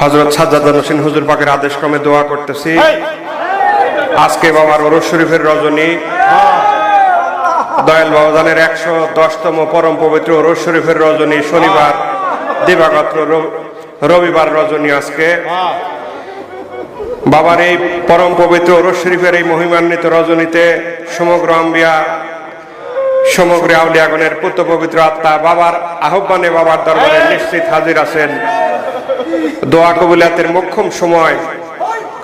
হজরত সাজ্জাদ হোসেন হুজুর পাকের আদেশ ক্রমে দোয়া করতেছি। আজকে বাবার ওরস শরীফের রজনী। দয়াল বাবাজানের একশো দশতম পরম পবিত্র ওরস শরীফের রজনী শনিবার দিবাগত রবিবার রজনী আজকে। বাবার এই পরম পবিত্র ওরস শরীফের এই মহিমান্বিত রজনীতে সমগ্র আম্বিয়া সমগ্র আউলিয়াগণের পুত্র পবিত্র আত্মা বাবার আহ্বানে বাবার দরবারে নিশ্চিত হাজির আছেন। দোয়া কবুলাতের মোক্ষম সময়।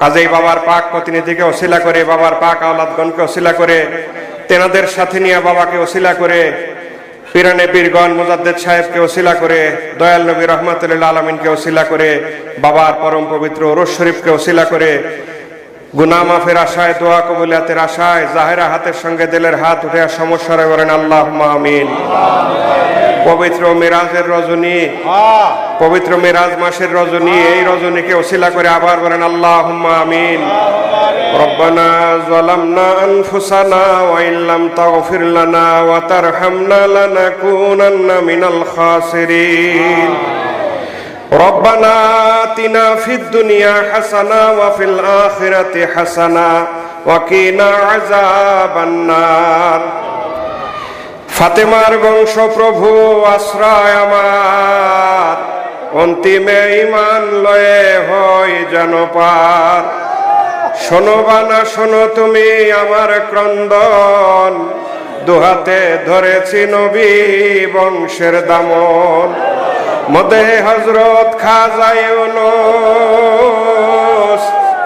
কাজেই বাবার পাক প্রতিনিধিকে অশিলা করে, বাবার পাক আওলাদগণকে অশিলা করে, তেনাদের সাথে নিয়ে বাবাকে অশিলা করে, পিরানে পীরগণ মুজাদ্দেদ সাহেবকে অশিলা করে, দয়াল নবী রহমতুল্লাহ আলমিনকে অশিলা করে, বাবার পরম পবিত্র ওরস শরীফকে অশিলা করে গুনা মাফের আশায়, দোয়া কবুলিয়াতের আশায়, জাহেরা হাতের সঙ্গে দিলের হাত উঠে সমস্যারে বলেন আল্লাহ আমিন। পবিত্র মিরাজের রজনী পবিত্র মিরাজ মাসের রজনী এই রজনীকে ওসিলা করে আবার বলেন আল্লাহ আমিন ربنا ظلمنا أنفسنا وإن لم تغفر لنا وترحمنا لنكونن من الخاسرين ربنا آتنا في الدنيا حسنة وفي الآخرة حسنة وقنا عذاب النار ফাতেমার বংশ প্রভু আশ্রয় আমার। অন্তিমে ইমান লয়ে হয় যেন পার। শোনো বানা শোনো তুমি আমার ক্রন্দন, দুহাতে ধরেছি নবী বংশের দামন। মদে হজরত খাজায়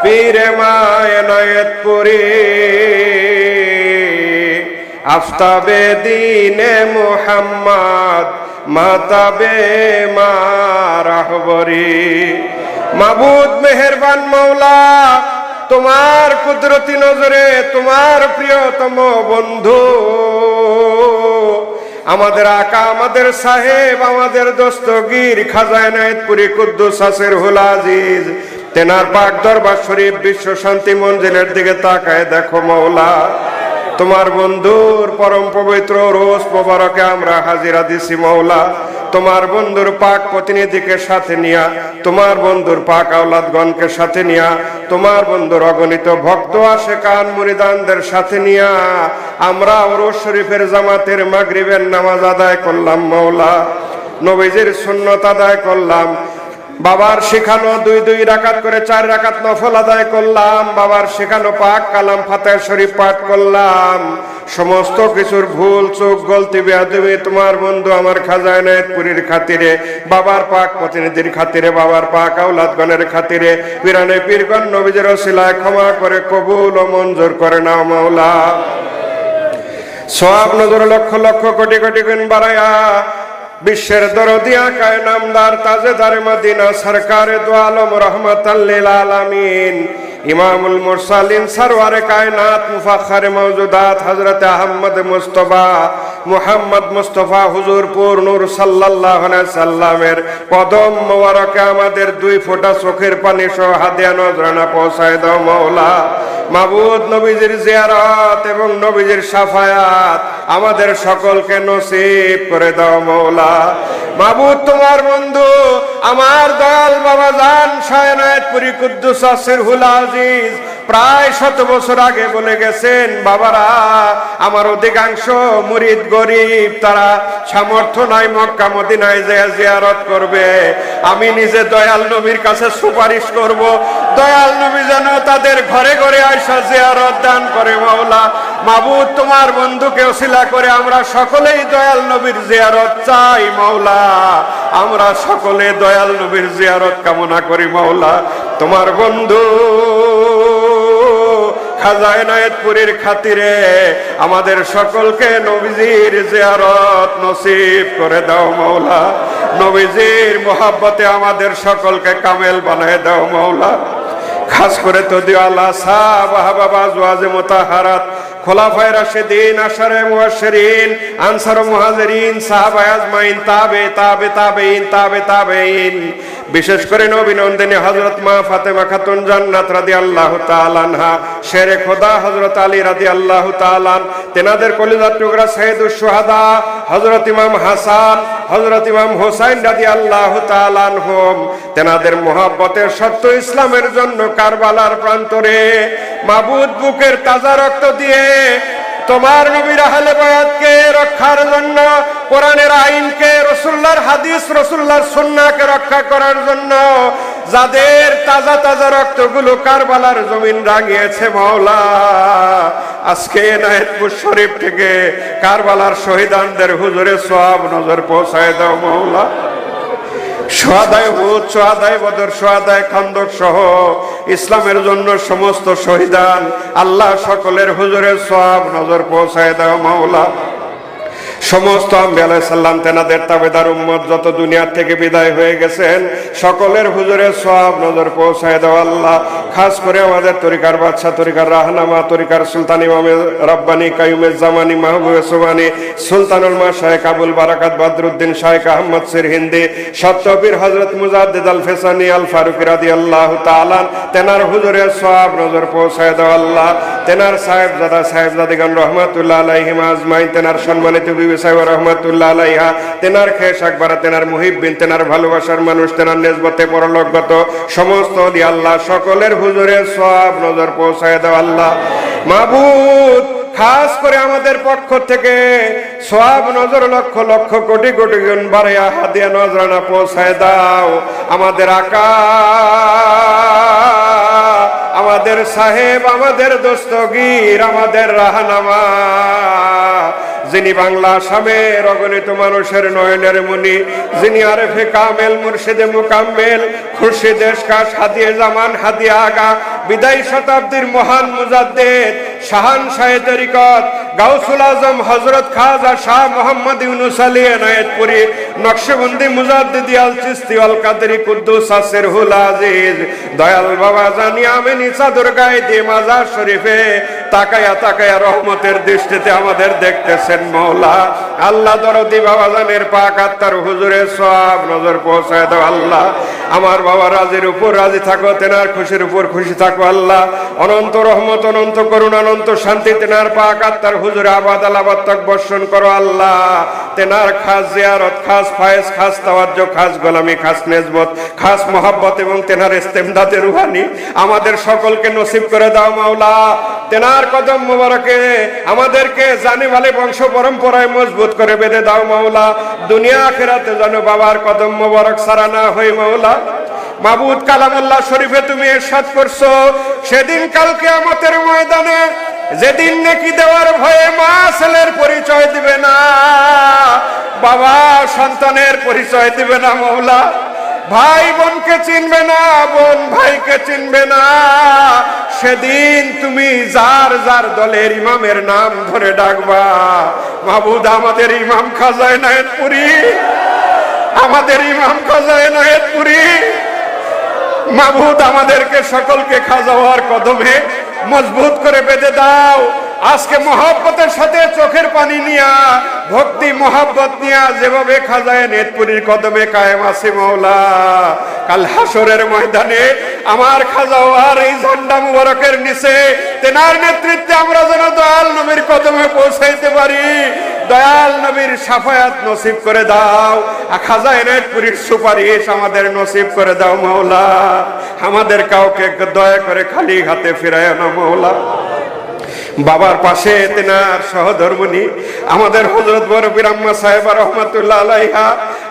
পীরে মায় নয়তপুরী আফতাবে দিনে মোহাম্মদ, মাতাবে মারাহবরি মাবুদ মেহেরবান মৌলা তোমার কুদরতি নজরে তোমার প্রিয়তম বন্ধু। আমাদের আকা, আমাদের সাহেব, আমাদের দস্তগীর খাজায় নায়তপুরি কুদ্দুস আসের হুল আজিজ। তেনার পাক দরবার শরীফ বিশ্ব শান্তি মঞ্জিলের দিকে তাকায় দেখো মৌলা তোমার বন্ধুর পরম পবিত্র রোজ মোবারকে আমরা হাজিরা দিছি মৌলা তোমার বন্ধুর পাক প্রতিনিধিকে সাথে নিয়া, তোমার বন্ধুর পাক আওলাদগণকে সাথে নিয়া, তোমার বন্ধুর অগণিত ভক্ত আসে কান মুরিদানদের সাথে নিয়া। আমরা ওরস শরীফের জামাতের মাগরিবের নামাজ আদায় করলাম মৌলা নবীজির সুন্নত আদায় করলাম বাবার শেখানো দুই দুই রাকাত করে চার রাকাত নফল আদায় করলাম। বাবার শেখানো পাক কালাম ফাতেহ শরীফ পাঠ করলাম। সমস্ত কিছুর ভুল, চোখ, গলতি, বেয়াদবি তোমার বন্ধু আমার খাজায় নায়তপুরীর খাতিরে, বাবার পাক প্রতিনিধির খাতিরে, বাবার পাক আউলাদগণের খাতিরে, পিরানে পীরগণ নবীজের শিলায় ক্ষমা করে কবুল ও মঞ্জুর করে নাও মাওলা। সব নজর লক্ষ লক্ষ কোটি কোটি গুণ বাড়ায়া বিশ্বের দরদিয়া কায় নামদার তাজেদার মদিনা সরকারে দো আলম রহমতাল্লিল আলামিন। ইমামুল মুরসালিন সরওয়ারে কায়নাত মুফাখরে মওজুদাত হযরত আহমদ মুস্তফা, মুহাম্মদ মুস্তফা হুজুরপুর নূর সাল্লাল্লাহু আলাইহি সাল্লামের কদম মোবারকে আমাদের দুই ফোঁটা চোখের পানি সহ হাদিয়া নজরানা পৌঁছায় দাও মাবুদ নবীজির জিয়ারত এবং নবীজির সাফায়াত আমাদের সকলকে নসিব করে দাও মৌলা মাবুদ, তোমার বন্ধু, আমার দয়াল বাবা জান শায়নায়তপুরি কুদ্দুস আসির হুল আজিজ প্রায় শত বছর আগে বলে গেছেন, বাবারা, আমার অধিকাংশ মুরিদ গরিব, তারা সামর্থ্য নাই মক্কা মদিনায় যে জিয়ারত করবে। আমি নিজে দয়াল নবীর কাছে সুপারিশ করব। দয়াল নবী যেন তাদের ঘরে ঘরে আয়সা জিয়ারত দান করে মাওলা। মাবুদ, তোমার বন্ধুকে ওসিলা করে আমরা সকলেই দয়াল নবীর জিয়ারত চাই মাওলা। আমরা সকলে দয়াল নবীর জিয়ারত কামনা করি মাওলা। তোমার বন্ধু খাজায় নায়তপুরীর খাতিরে আমাদের সকলকে নবীজির জিয়ারত নসিব করে দাও মৌলা নবীজির মোহাব্বতে আমাদের সকলকে কামেল বানায় দাও মৌলা খাস করে তো দিওয়ালা সাহ বাবা জোয়াজে মোতাহারাত খোলাফায় রাশেদিন, আশারে মুবাশশিরিন আনসার মুহাজিরিন, সাহাবায়ে আজমাইন, তাবে তাবে, তাবেইন তাবে, তাবেইন। বিশেষ করে নবী হজরত মা ফাতেমা খাতুন জান্নাত রাদিয়াল্লাহু আল্লাহ আনহা শেরে খোদা হযরত আলী রাদিয়াল্লাহু তাআলা আন, তেনাদের কলিজার টুকরা সাইয়্যিদুশ শুহাদা হজরত ইমাম হাসান হজরত ইমাম হোসাইন রাদিয়াল্লাহু তাআলা আনহুম। তেনাদের মোহাব্বতের সত্য ইসলামের জন্য কারবালার প্রান্তরে মাবুদ বুকের তাজা রক্ত দিয়ে তোমার নবীর আহলে বায়াতকে রক্ষার জন্য, কোরআনের আইনকে, রসুল্লাহর হাদিস, রসুল্লাহর সুন্নাহকে রক্ষা করার জন্য, যাদের তাজা তাজা রক্তগুলো কারবালার জমিন রাঙিয়েছে মাওলা। আজকে নায়েতপুর শরীফ থেকে কারবালার শহীদানদের হুজুরে সব নজর পৌঁছায় দাও মাওলা। বদর সহ ইসলামের জন্য সমস্ত শহীদান আল্লাহ সকলের হুজুরের সব নজর পৌঁছায় দাও মাওলা। সমস্ত আম্বি সাল্লাম তেনাদের তাবেদার উম্মত যত দুনিয়ার থেকে বিদায় হয়ে গেছেন, সকলের হুজুরের সব নজর পৌঁছায় দেওয়া আল্লাহ। খাস করে আমাদের তরিকার বাদশাহ, তরিকার রাহনামা, তরিকার সুলতান ইমামে রব্বানি কায়ুমে জামানি, মাহবুবে সুবানি, সুলতানুল মা শাহেক আবুল বারাকাত, বদরুদ্দিন শাহেক আহমদ সির হিন্দি সত্যবীর হজরত মুজাদ্দিদ আল ফেসানি আল ফারুক রাদি আল্লাহ তালান তেনার হুজুরের সব নজর পৌঁছায় দেওয়া আল্লাহ। তেনার সাহেব দাদা সাহেব সাহেবজাদিগান রহমাতুল্লাহ আলাইহিম আজমাইন, তেনার সম্মানিত বিবি সাহেব রহমাতুল্লাহ আলাইহা, তেনার খেস তেনার মুহিব্বিন, তেনার ভালোবাসার মানুষ, তেনার নেজবতে সমস্ত আল্লাহ, সকলের হুজুরের সব নজর পৌঁছায় আল্লাহ। মাবুদ, খাস করে আমাদের পক্ষ থেকে সব নজর লক্ষ লক্ষ কোটি কোটি গুণ বাড়াইয়া হাদিয়া নজরানা পৌঁছায় দাও। আমাদের আকা আমাদের সাহেব, আমাদের দোস্তগীর, আমাদের রাহানামা। যিনি বাংলা আসামের অগণিত মানুষের নয়নের মুনি, যিনি আরেফে কামেল, মুর্শিদে মুকাম্মেল, খুরশিদ এশকাশ হাদিয়ে জামান, হাদিয়ে আগা, বিদায় শতাব্দীর মহান মুজাদ্দেদ, শাহান শাহে তরিকত গাউসুল আজম হজরত খাজা শাহ মোহাম্মদ ইউনুস আলী এনায়েতপুরি, নকশবন্দি মুজাদ্দিদি আল চিস্তি আল কাদেরি কুদ্দুস আসির হুল আজিজ। দয়াল বাবা জানি আমিনি চাদর গায়ে দিয়ে মাজার শরীফে তাকায়া তাকায়া রহমতের দৃষ্টিতে আমাদের দেখতেছেন মৌলা। আল্লাহ দরদি বাবা জানের পাক আত্মার হুজুরে সব নজর পৌঁছায় দাও আল্লাহ। আমার বাবা রাজির উপর রাজি থাকো, তেনার খুশির উপর খুশি থাকো আল্লাহ। অনন্ত রহমত, অনন্ত করুণ, অনন্ত শান্তি, তেনার পাক আত্মার হুজুরে আবাদ আলাবাদ তক বর্ষণ করো আল্লাহ। তেনার খাস জিয়ারত, খাস ফায়েজ, খাস তাওয়াজ্জো, খাস গোলামি, খাস নেজবত, খাস মোহাব্বত এবং তেনার ইস্তেমদাতে রুহানি আমাদের সকলকে নসিব করে দাও মাওলা। তেনার কদম মোবারকে আমাদেরকে জানি ভালে বংশ পরম্পরায় মজবুত করে বেঁধে দাও মাওলা। দুনিয়া আখেরাতে যেন বাবার কদম মোবারক সারা না হই মাওলা। মাবুদ কালামুল্লাহ শরীফে তুমি এরশাদ করছ। সেদিন কালকে আমাদের ময়দানে যেদিন নাকি দেওয়ার ভয়ে মা ছেলের পরিচয় দিবে না, বাবা সন্তানের পরিচয় দিবে না মৌলা। ভাই বোনকে চিনবে না, বোন ভাইকে চিনবে না। সেদিন তুমি যার যার দলের ইমামের নাম ধরে ডাকবা। মাহবুদ আমাদের ইমাম খাজায় নায়তপুরি আমাদের ইমাম খাজায় নায়তপুরি মাহবুদ আমাদেরকে সকলকে খাজা হওয়ার কদমে মজবুত করে বেঁধে দাও। আজকে মহাব্বতের সাথে চোখের পানি নিয়া, ভক্তি, মহাব্বত নিয়া যেভাবে খাজায় নেতপুরীর কদমে কায়েম আছে মৌলা। কাল হাসরের ময়দানে আমার খাজা আর এই ঝান্ডা মুবারকের নিচে তেনার নেতৃত্বে আমরা যেন দয়াল নবীর কদমে পৌঁছাইতে পারি। দয়াল নবীর সাফায়াত নসিব করে দাও খাজা এনায়তপুরীর সুপারিশ আমাদের নসিব করে দাও মৌলা। আমাদের কাউকে দয়া করে খালি হাতে ফিরায় না মৌলা। বাবার পাশে তেনার সহধর্মনি আমাদের হজরত বড় বিরাম্মা সাহেব রহমতুল্লাহ আলাইহা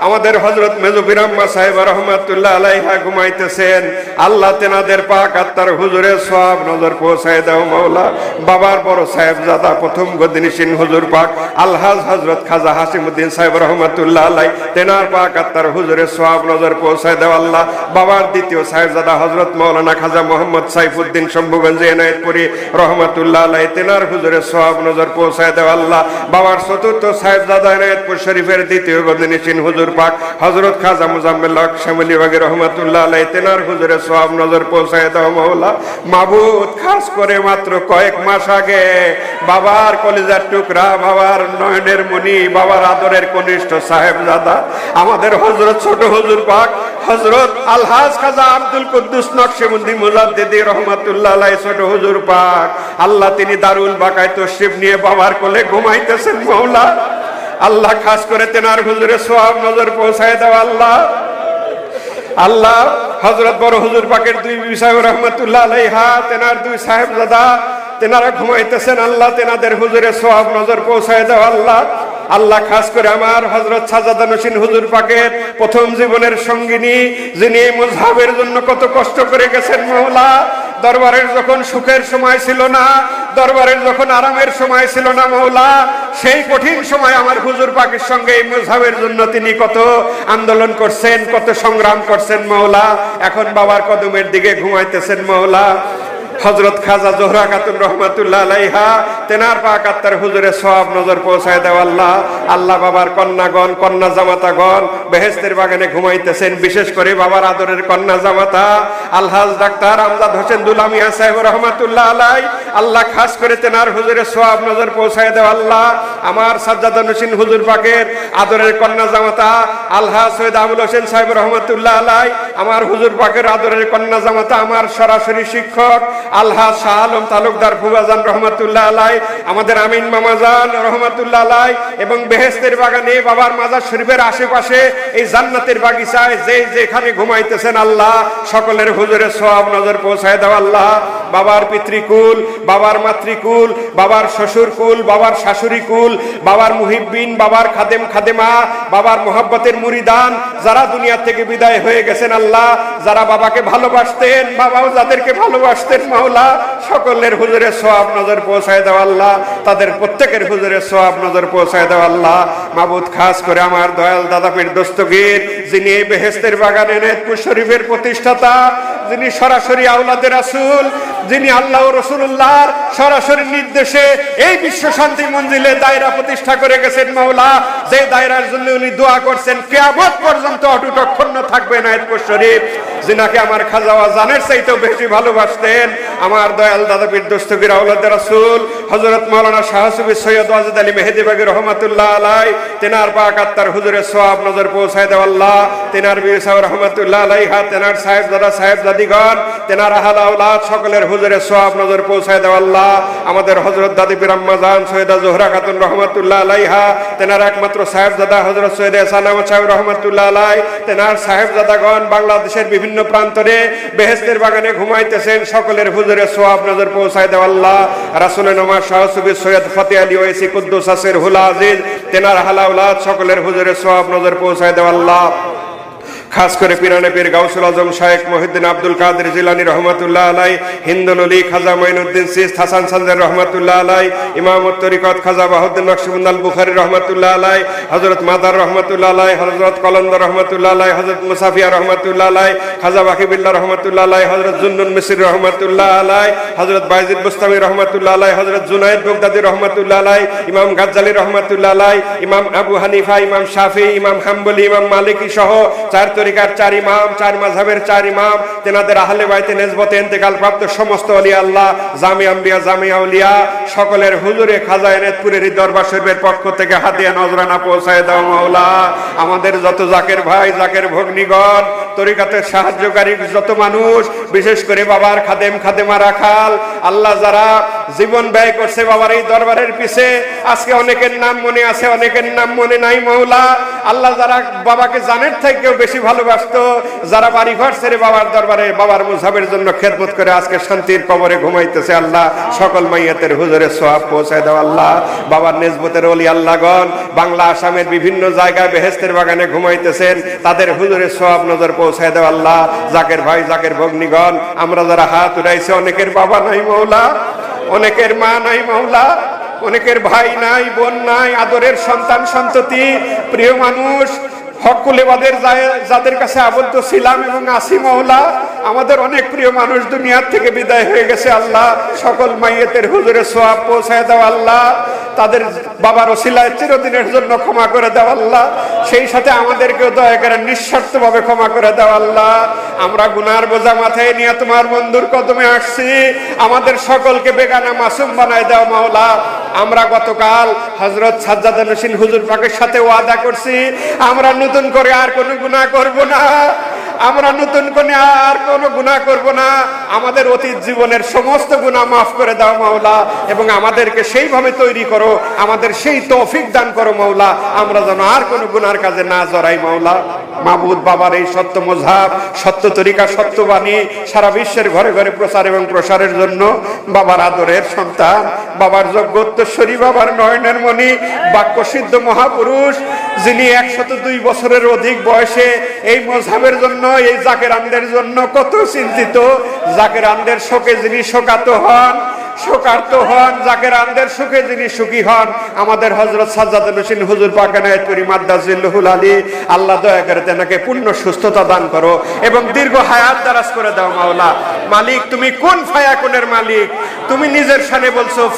আমাদের হজরত মেজু বিরাম্মা সাহেবা রহমাতুল্লাহ আলাইহা ঘুমাইতেছেন। আল্লাহ তেনাদের পাক আত্মার হুজুরে সব নজর পৌঁছায় দাও মৌলা বাবার বড় সাহেব জাদা প্রথম গদিনিসিন হুজুর পাক আলহাজ হজরত খাজা হাসিমুদ্দিন সাহেব রহমাতুল্লাহ আলাই তেনার পাক আত্মার হুজুরে সব নজর পৌঁছায় দাও আল্লাহ। বাবার দ্বিতীয় সাহেব সাহেবজাদা হজরত মৌলানা খাজা মোহাম্মদ সাইফুদ্দিন শম্ভুগঞ্জ এনায়তপুরি রহমাতুল্লাহ আলাই তেনার হুজুরে সব নজর পৌঁছায় দেও আল্লাহ। বাবার চতুর্থ সাহেব সাহেবজাদা এনায়তপুর শরীফের দ্বিতীয় গদিনিসিন হুজুর পাক হজরত খাজা মুজাম্মেল হক শ্যামলী বাগের রহমাতুল্লাহ আলাই তেনার হুজুরে সব নজর পৌঁছায় দাও মৌলা মাবুদ খাস করে মাত্র কয়েক মাস আগে বাবার কলেজার টুকরা, বাবার নয়নের মণি, বাবার আদরের কনিষ্ঠ সাহেব দাদা আমাদের হজরত ছোট হুজুর পাক হজরত আলহাজ খাজা আব্দুল কুদ্দুস নকশেবন্দি মুজাদ্দিদি রহমাতুল্লাহ আলাই ছোট হুজুর পাক। আল্লাহ তিনি দারুল বাকায় তশরিফ নিয়ে বাবার কোলে ঘুমাইতেছেন মৌলা আল্লাহ খাস করে তেনার হুজুরে সোয়াব নজর পৌঁছায় দাও, আল্লাহ। আল্লাহ হজরত বড় হুজুর পাকের দুই বিষয় রহমতুল্লাহ আলাইহা, তেনার দুই সাহেব দাদা তেনারা ঘুমাইতেছেন, আল্লাহ তেনাদের হুজুরে সোয়াব নজর পৌঁছায় দাও, আল্লাহ। আল্লাহ খাস করে আমার হজরত সাজাদা নসীন হুজুর পাকের প্রথম জীবনের সঙ্গিনী, যিনি এই মুজহাবের জন্য কত কষ্ট করে গেছেন মহলা দরবারের যখন সুখের সময় ছিল না, দরবারের যখন আরামের সময় ছিল না মৌলা, সেই কঠিন সময় আমার হুজুর পাকের সঙ্গে এই মজাবের জন্য তিনি কত আন্দোলন করছেন, কত সংগ্রাম করছেন মৌলা। এখন বাবার কদমের দিকে ঘুমাইতেছেন মৌলা। হজরত খাজা জোহরা খাতুন রহমাতুল্লাহ আলাইহা, তেনার পা কাত্তার হুজুরে সব নজর পৌঁছায় দেওয়া আল্লাহ। আল্লাহ বাবার কন্যাগণ, কন্যা জামাতাগণ বেহেস্তের বাগানে ঘুমাইতেছেন। বিশেষ করে বাবার আদরের কন্যা জামাতা, আলহাজ ডাক্তার আমজাদ হোসেন দুলামিয়া সাহেব রহমাতুল্লাহ আলাই আল্লাহ খাস করে তেনার হুজুরে সব নজর পৌঁছায় দেও আল্লাহ। আমার সাজ্জাদ নসীন হুজুর পাকের আদরের কন্যা জামাতা আল্লাহ সৈয়দ আবুল হোসেন সাহেব রহমাতুল্লাহ আলাই, আমার হুজুর পাকের আদরের কন্যা জামাতা, আমার সরাসরি শিক্ষক আল্লাহ শাহ আলম তালুকদার ফুবাজান রহমতুল্লাহ আলাই, আমাদের আমিন মামাজান রহমতুল্লাহ আলাই, এবং বেহেস্তের বাগানে বাবার মাজার শরীফের আশেপাশে এই জান্নাতের বাগিচায় যে যেখানে ঘুমাইতেছেন আল্লাহ, সকলের হুজুরে সব নজর পৌঁছায় দেওয়া আল্লাহ। বাবার পিতৃকুল বাবার মাতৃকুল, বাবার শ্বশুর কুল বাবার শাশুড়ি কুল বাবার মুহিব্বিন, বাবার খাদেম খাদেমা, বাবার মোহাব্বতের মুরিদান, যারা দুনিয়া থেকে বিদায় হয়ে গেছেন আল্লাহ, যারা বাবাকে ভালোবাসতেন, বাবাও যাদেরকে ভালোবাসতেন মাওলা, সকলের হুজুরে সব নজর পৌঁছায় দেওয়া আল্লাহ, তাদের প্রত্যেকের হুজুরে সোয়াব নজর পৌঁছায় দেওয়া আল্লাহ। মাবুদ খাস করে আমার দয়াল দাদাপীর দস্তগীর, যিনি এই বেহেস্তের বাগানে নেতপুর শরীফের প্রতিষ্ঠাতা, যিনি সরাসরি আউলাদের রাসূল, যিনি আল্লাহ রসুল্লাহর সরাসরি নির্দেশে এই বিশ্ব শান্তি মঞ্জিলে দায়রা প্রতিষ্ঠা করে গেছেন মাওলা। যে দায়রার জন্য উনি দোয়া করছেন, কেয়ামত পর্যন্ত অটুট অক্ষুণ্ণ থাকবে নায়তপুর শরীফ। যিনাকে আমার খাজাওয়া জানের চাইতেও বেশি ভালোবাসতেন, আমার দয়াল দাদা বীর দস্তগীর আউলাদ রাসূল, হযরত মাওলানা শাহসুবি সৈয়দ ওয়াজিদ আলী মেহেদি বাগী রহমাতুল্লাহ আলাই, তেনার পাক আত্মার হুজুরে সোয়াব নজর পৌঁছায় দেও আল্লাহ, তেনার বীর সাহেব রহমাতুল্লাহ আলাইহা, তেনার সাহেব দাদা, সাহেব দাদিগণ, তেনার আহাল আউলাদ সকলের হুজুরে সোয়াব নজর পৌঁছায় দেও আল্লাহ, আমাদের হযরত দাদি পীর আম্মাজান সৈয়দা জোহরা খাতুন রহমাতুল্লাহ আলাইহা, তেনার একমাত্র সাহেব দাদা হজরত সৈয়দ এহসান আহমদ সাহেব রহমাতুল্লাহ আলাই, তেনার সাহেব দাদাগণ বাংলাদেশের বিভিন্ন প্রান্তরে বেহেস্তের বাগানে ঘুমাইতেছেন, সকলের হুজুরে সোয়াব নজর পৌঁছায় দেওয়া আল্লাহ। রাসূল নমাজ শাহসুবি সৈয়দ ফতে আলী ওয়েসি কুদ্দুস আসের হুলা আজিজ, তেনার হালাউলাদ, সকলের হুজুরে সোয়াব নজর পৌঁছায় দেওয়া আল্লাহ। খাস করে পিরানে পীর গাউসুল আজম শায়েক মহিউদ্দিন আব্দুল কাদের জিলানি রহমাতুল্লাহ আলাই হিন্দুল আলী খাজা মাইনুদ্দিন সিস হাসান সানজার রহমাতুল্লাহ আলাই ইমামত তরিকত খাজা বাহুদ্দিন নকশবুল আল বুখারি রহমাতুল্লাহ আলাই হযরত মাদার রহমাতুল্লাহ আলাই হযরত কলন্দর রহমাতুল্লাহ আলাই হযরত মুসাফিয়া রহমাতুল্লাহ আলাই খাজা বাকিবিল্লাহ রহমাতুল্লাহ আলাই হযরত জুন্নুন মিসির রহমাতুল্লাহ আলাই হযরত বাইজিদ বুস্তামি রহমাতুল্লাহ আলাই হযরত জুনায়েদ বগদাদি রহমাতুল্লাহ আলাই ইমাম গাজ্জালি রহমাতুল্লাহ আলাই ইমাম আবু হানিফা ইমাম শাফি ইমাম হাম্বলি ইমাম মালিকি সহ চার তরিকার চার ইমাম চার মাযহাবের চার ইমাম তেনাদের আহলে বাইতে নেসবতে ইন্তেকাল প্রাপ্ত সমস্ত ওলি আল্লাহ, জামি আম্বিয়া, জামি আউলিয়া, সকলের হুজুরে খাজা এনায়তপুরের এই দরবার শরীফের পক্ষ থেকে হাতিয়া নজরানা পৌঁছায় দাও মাওলা। আমাদের যত জাকের ভাই, জাকের ভগ্নিগণ, তরিকাতের সাহায্যকারী যত মানুষ, বিশেষ করে বাবার খাদেম খাদেমা রাখাল আল্লাহ যারা জীবন ব্যয় করছে বাবার এই দরবারের পিছে। আজকে অনেকের নাম মনে আছে, অনেকের নাম মনে নাই মৌলা আল্লাহ যারা বাবাকে জানের থেকেও বেশি ভালোবাসতো, যারা বাড়ি ঘর ছেড়ে বাবার দরবারে বাবার মুসাবের জন্য খেদমত করে আজকে শান্তির কবরে ঘুমাইতেছে আল্লাহ। সকল মাইয়াতের হুজুরে সোয়াব পৌঁছায় দাও আল্লাহ। বাবার নেজবতের অলি আল্লাহগণ, বাংলা, আসামের বিভিন্ন জায়গায় বেহেস্তের বাগানে ঘুমাইতেছেন। তাদের হুজুরে সোয়াব নজর পৌঁছায় দাও আল্লাহ। জাকের ভাই, জাকের ভগ্নিগণ, আমরা যারা হাত উঠাইছে অনেকের বাবা নাই মৌলা অনেকের মা নাই মৌলা অনেকের ভাই নাই, বোন নাই, আদরের সন্তান, সন্ততি, প্রিয় মানুষ হকুলেবাদের যাদের কাছে আবদ্ধ ছিলাম এবং আসি মহলা, আমাদের অনেক প্রিয় মানুষ দুনিয়ার থেকে বিদায় হয়ে গেছে আল্লাহ, সকল মাইয়েতের হুজুরে সোয়াব পৌঁছায় দাও আল্লাহ। তাদের বাবার ওসিলায় চিরদিনের জন্য ক্ষমা করে দেওয়া আল্লাহ। সেই সাথে আমাদেরকেও দয়া করে নিঃস্বার্থ ভাবে ক্ষমা করে দেওয়া আল্লাহ। আমরা গুনার বোঝা মাথায় নিয়ে তোমার বন্ধুর কদমে আসছি। আমাদের সকলকে বেগানা মাসুম বানায় দেওয়া মাওলা। আমরা গতকাল হজরত সাজ্জাদ নসীন হুজুর পাকের সাথে ওয়াদা করছি। আমরা নতুন করে আর কোনো গুনাহ করব না। আমরা নতুন করে আর কোনো গুনাহ করব না। আমাদের অতীত জীবনের সমস্ত গুনাহ মাফ করে দাও মাওলা, এবং আমাদেরকে সেইভাবে তৈরি করো, আমাদের সেই তৌফিক দান করো মাওলা। আমরা যেন আর কোনো গুনার কাজে না জড়াই মাওলা। মাহবুদ বাবার এই সত্য মজাব, সত্য তরিকা, সত্য বাণী সারা বিশ্বের ঘরে ঘরে প্রচার এবং প্রসারের জন্য বাবার আদরের সন্তান, বাবার যোগ্যত্বশ্বরী বাবার নয়নের মণি, বাক্য সিদ্ধ মহাপুরুষ, যিনি একশত দুই বছরের অধিক বয়সে এই মজাবের জন্য এই জাকের আন্দের জন্য কত চিন্তিত। জাকের আন্দের শোকে যিনি শোকাত হন আমাদের হজরত হুজুর আলী, আল্লাহ দয়া করে তেনাকে পূর্ণ সুস্থতা দান করো এবং দীর্ঘ হায়াত করে দাও মাওলা। মালিক, তুমি কোন ফায়াকুনের মালিক? তুমি নিজের সানে বলছো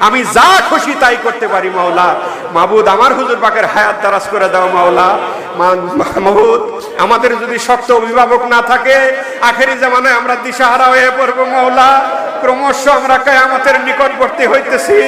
আমি যা খুশি তাই করতে পারি মাওলা। মাবুদ, আমার হুজুর পাকের হায়াত দারাজ করে দাও মাওলা। মা- মাহমুদ আমাদের যদি শক্ত অভিভাবক না থাকে আখেরি জামানায় আমরা দিশাহারা হয়ে পড়ব মাওলা ক্রমশ আমরা কায়ামতের নিকটবর্তী হইতেছি।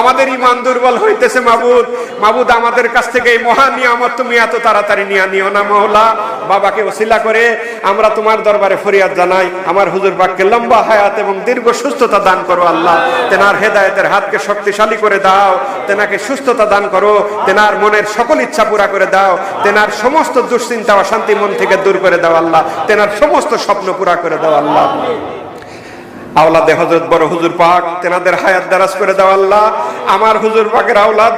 আমাদের ইমান দুর্বল হইতেছে মাবুদ। মাবুদ, আমাদের কাছ থেকে এই মহা নিয়ামত তুমি এত তাড়াতাড়ি নিয়ে নিও না মহলা বাবাকে ওসিলা করে আমরা তোমার দরবারে ফরিয়াদ জানাই। আমার হুজুর বাক্যে লম্বা হায়াত এবং দীর্ঘ সুস্থতা দান করো আল্লাহ। তেনার হেদায়েতের হাতকে শক্তিশালী করে দাও। তেনাকে সুস্থতা দান করো। তেনার মনের সকল ইচ্ছা পুরা করে দাও। তেনার সমস্ত দুশ্চিন্তা অশান্তি মন থেকে দূর করে দাও আল্লাহ। তেনার সমস্ত স্বপ্ন পুরা করে দাও আল্লাহ। আওলাদে হজরত বড় হুজুর পাক, তেনাদের হায়াত দারাজ করে দাও আল্লাহ। আমার হুজুর পাকের আওলাদ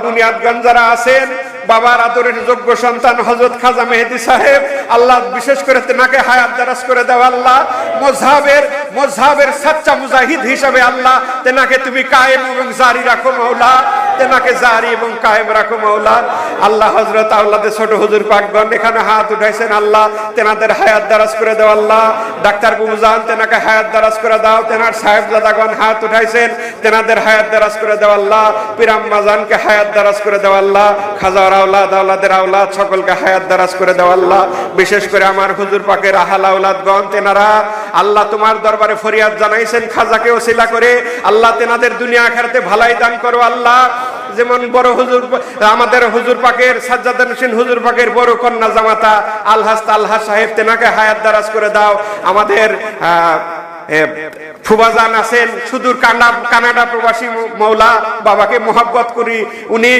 যারা আছেন, বাবার আদরের যোগ্য সন্তান হজরত খাজা মেহেদি সাহেব, আল্লাহ বিশেষ করে তেনাকে হায়াত দারাজ করে দাও আল্লাহ। মজহাবের মজহাবের সাচ্চা মুজাহিদ হিসাবে আল্লাহ, তেনাকে তুমি কায়েম এবং জারি রাখো মাওলা। তেনাকে জারি এবং কায়েম রাখো মাওলা। আল্লাহ হজরত আল্লাহদের ছোট হুজুর পাকগণ, এখানে হাত উঠাইছেন আল্লাহ। তেনাদের হায়াত দারাজ করে দাও আল্লাহ। ডাক্তার বুবুজান তেনাকে হায়াত দারাজ করে দাও। তেনার সাহেবজাদাগণ হাত উঠাইছেন, তেনাদের হায়াত দারাজ করে দাও আল্লাহ। পিরাম মাজানকে হায়াত দারাজ করে দাও আল্লাহ। খাজার আওলাদ, আওলাদের আওলাদ সকলকে হায়াত দারাজ করে দাও আল্লাহ। বিশেষ করে আমার হুজুর পাকের আহাল আওলাদগণ, তেনারা আল্লাহ তোমার দরবারে ফরিয়াদ জানাইছেন, খাজাকে ওসিলা করে। আল্লাহ তেনাদের দুনিয়া আখারাতে ভালাই দান করো আল্লাহ। যেমন বড় হুজুর আমাদের হুজুর পাকের সাজ্জাদ হোসেন হুজুর পাকের বড় কন্যা জামাতা, আলহাস আল্লাহ সাহেব, তেনাকে হায়াত দারাজ করে দাও। আমাদের ফুবাজান আছেন, সুদূর কানা, কানাডা প্রবাসী মৌলা বাবাকে মোহাব্বত করি। উনি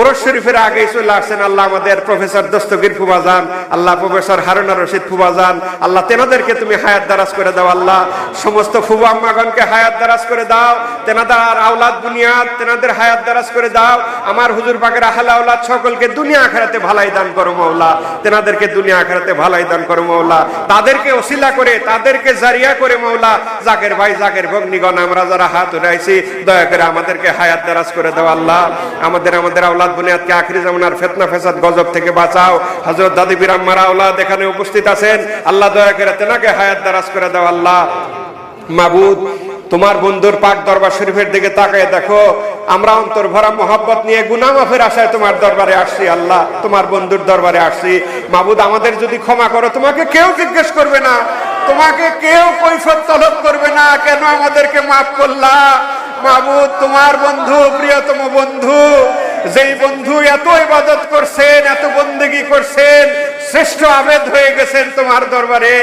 ওরস শরীফের আগে চলে আসছেন। আল্লাহ আমাদের প্রফেসর দস্তগীর ফুবাজান, আল্লাহ প্রফেসর হারুনা রশিদ ফুবাজান, আল্লাহ তেনাদেরকে তুমি হায়াত দারাজ করে দাও, আল্লাহ সমস্ত ফুবা আম্মাগণকে হায়াত দারাজ করে দাও, তেনাদার আওলাদ বুনিয়াদ তেনাদের হায়াত দারাজ করে দাও। আমার হুজুর পাকের আহলা আওলাদ সকলকে দুনিয়া আখেরাতে ভালাই দান করো মৌলা, তেনাদেরকে দুনিয়া আখেরাতে ভালাই দান করো মৌলা। তাদেরকে ওসিলা করে, তাদেরকে জারিয়া করে মৌলা জাকের ভাই, জাকের ভগ্নিগণ, আমরা যারা হাত উঠাইছি, দয়া করে আমাদেরকে হায়াত দারাজ করে দাও আল্লাহ। আমাদের আমাদের আওলাদ বুনিয়াদকে আখরি জামানার ফেতনা, ফেসাদ, গজব থেকে বাঁচাও। হযরত দাদি বিরাম্মার আওলাদ এখানে উপস্থিত আছেন। আল্লাহ দয়া করে তেনাকে হায়াত দারাজ করে দাও আল্লাহ। মাবুদ, তোমার বন্ধুর পাক দরবার শরীফের দিকে তাকায় দেখো, আমরা অন্তর ভরা মোহাব্বত নিয়ে গুনামাফের আশায় তোমার দরবারে আসছি আল্লাহ, তোমার বন্ধুর দরবারে আসছি। মাবুদ, আমাদের যদি ক্ষমা করো, তোমাকে কেউ জিজ্ঞেস করবে না। তোমাকে কেউ কৈফত তলব করবে না। কেন আমাদেরকে মাফ করলা? বাবু তোমার বন্ধু, প্রিয়তম বন্ধু, যেই বন্ধু এত ইবাদত করছেন, এত বন্দেগি করছেন শ্রেষ্ঠ আবেদ হয়ে গেছেন তোমার দরবারে।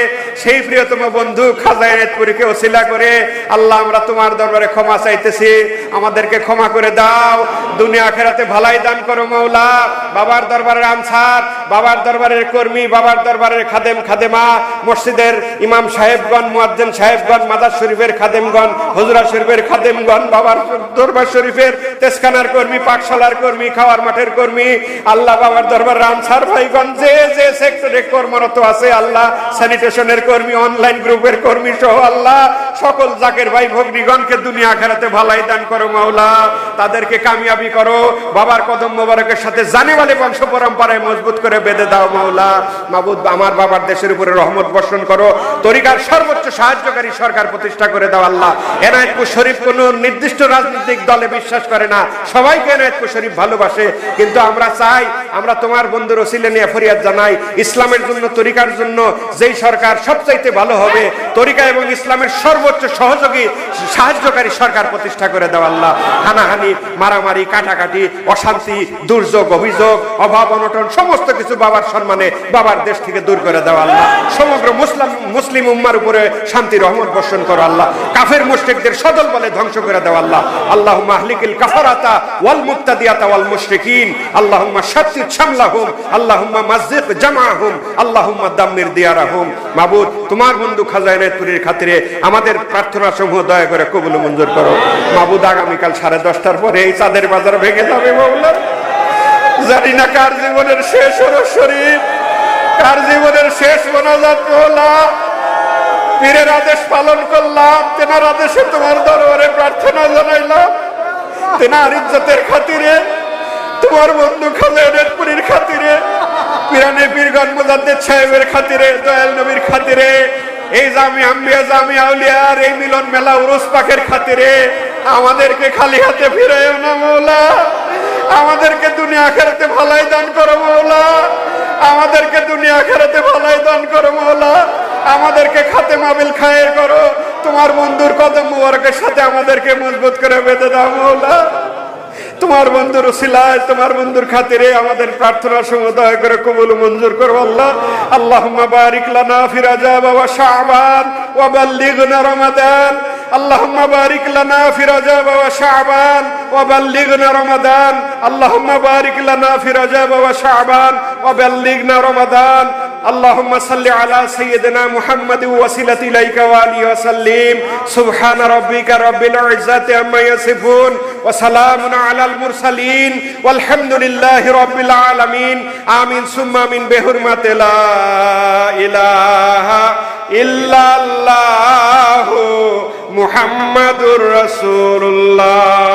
সেই প্রিয়তম বন্ধু খাজায়তপুরীকে ওসিলা করে, আল্লাহ, আমরা তোমার দরবারে ক্ষমা চাইতেছি। আমাদেরকে ক্ষমা করে দাও। দুনিয়া আখেরাতে ভালাই দান করো মৌলা বাবার দরবারের আনসার, বাবার দরবারের কর্মী, বাবার দরবারের খাদেম, খাদেমা, মসজিদের ইমাম সাহেবগণ, মুয়াজ্জিন সাহেবগণ মাদার শরীফের খাদেমগণ, হুজুরা শরীফের খাদেমগণ, বাবার দরবার শরীফের তেসখানার কর্মী, পাকশালার কর্মী, খাওয়ার মাঠের কর্মী, আল্লাহ, বাবার দরবারের আনসার ভাইগণ, যে যে সেক্টরে কর্মরত আছে আল্লাহ স্যানিটেশনের কর্মী অনলাইন গ্রুপের কর্মী সহ আল্লাহ, সকল জাকের ভাই ভগ্নিগণকে দুনিয়া খেলাতে ভালাই দান করো মাওলা। তাদেরকে কামিয়াবি করো। বাবার কদম মোবারকের সাথে জানিওয়ালে বংশ পরম্পরায় মজবুত করে বেঁধে দাও মৌলা। মাবুদ, আমার বাবার দেশের উপরে রহমত বর্ষণ করো। তরিকার সর্বোচ্চ সাহায্যকারী সরকার প্রতিষ্ঠা করে দাও আল্লাহ। এনায়তপুর শরীফ কোন নির্দিষ্ট রাজনৈতিক দলে বিশ্বাস করে না। সবাইকে এনায়তপুর শরীফ ভালোবাসে। কিন্তু আমরা চাই, আমরা তোমার বন্ধু রসিলে নিয়ে ফরিয়াদ জানাই। ইসলামের জন্য, তরিকার জন্য যেই সরকার সবচাইতে ভালো হবে, তরিকা এবং ইসলামের সর্বোচ্চ সহযোগী, সাহায্যকারী সরকার প্রতিষ্ঠা করে দেওয়া আল্লাহ। হানাহানি মারামারি, কাটাকাটি, অশান্তি, দুর্যোগ, অভিযোগ, অভাব, অনটন, সমস্ত কিছু বাবার সম্মানে বাবার দেশ থেকে দূর করে দেওয়া আল্লাহ। সমগ্র মুসলিম মুসলিম উম্মার উপরে শান্তি, রহমত বর্ষণ করো আল্লাহ। কাফের মুশরিকদের সদল বলে ধ্বংস করে দেওয়া আল্লাহ। আল্লাহ মাহলিকিল কাফারাতা ওয়াল মুক্তাদিয়াতা ওয়াল মুশরিকিন। আল্লাহুম্মা শাত্তিত শামলাহুম। আল্লাহুম্মা মাযজিক জামাহুম। আল্লাহুম্মা দাম্মির দিয়ারাহুম। মাবুদ, তোমার বন্ধু খাজা এনায়েতপুরীর খাতিরে আমাদের প্রার্থনা সমূহ দয়া করে কবুল মঞ্জুর করো। মাবুদ, আগামীকাল সাড়ে দশটার পরে এই চাঁদের বাজার ভেঙে যাবে মাওলা জানি না কার জীবনের শেষ হলো শরীফ, কার জীবনের শেষ মোনাজাত মহলা পীরের আদেশ পালন করলাম, তেনার আদেশে তোমার দরবারে প্রার্থনা জানাইলাম। তেনার ইজ্জতের খাতিরে, তোমার বন্ধু খালেপুরীর খাতিরে, পিরানে মুজাদ্দেদ সাহেবের খাতিরে, দয়াল নবীর খাতিরে, এই জামি আম্বিয়া, জামি আউলিয়ার এই মিলন মেলা উরুস পাকের খাতিরে আমাদেরকে খালি হাতে ফিরাইও না মৌলা। আমাদেরকে দুনিয়া আখেরাতে ভালাই দান করো মৌলা। আমাদেরকে দুনিয়া আখেরাতে ভালাই দান করো মৌলা। আমাদেরকে খাতে মাবিল খায়ের করো। তোমার বন্ধুর কদম মুবারকের সাথে আমাদেরকে মজবুত করে বেঁধে দাও মৌলা। তোমার বন্ধুর উসিলায় তোমার বন্ধুর খাতিরে আমাদের প্রার্থনা দয়া করে কবুল মঞ্জুর করো আল্লাহ। আল্লাহুম্মা বারিক লানা ফি রাজাব ওয়া শাবান ওয়া রমাদান। اللهم بارك لنا في رجب وشعبان وبلغنا رمضان اللهم بارك لنا في رجب وشعبان وبلغنا رمضان اللهم صل على سيدنا محمد وسيلة إليك وآله وسلم سبحان ربك رب العزة عما يصفون وسلام على المرسلين والحمد لله رب العالمين آمين ثم من بحرمة لا إله إلا الله মুহাম্মাদুর রসুল্লাহ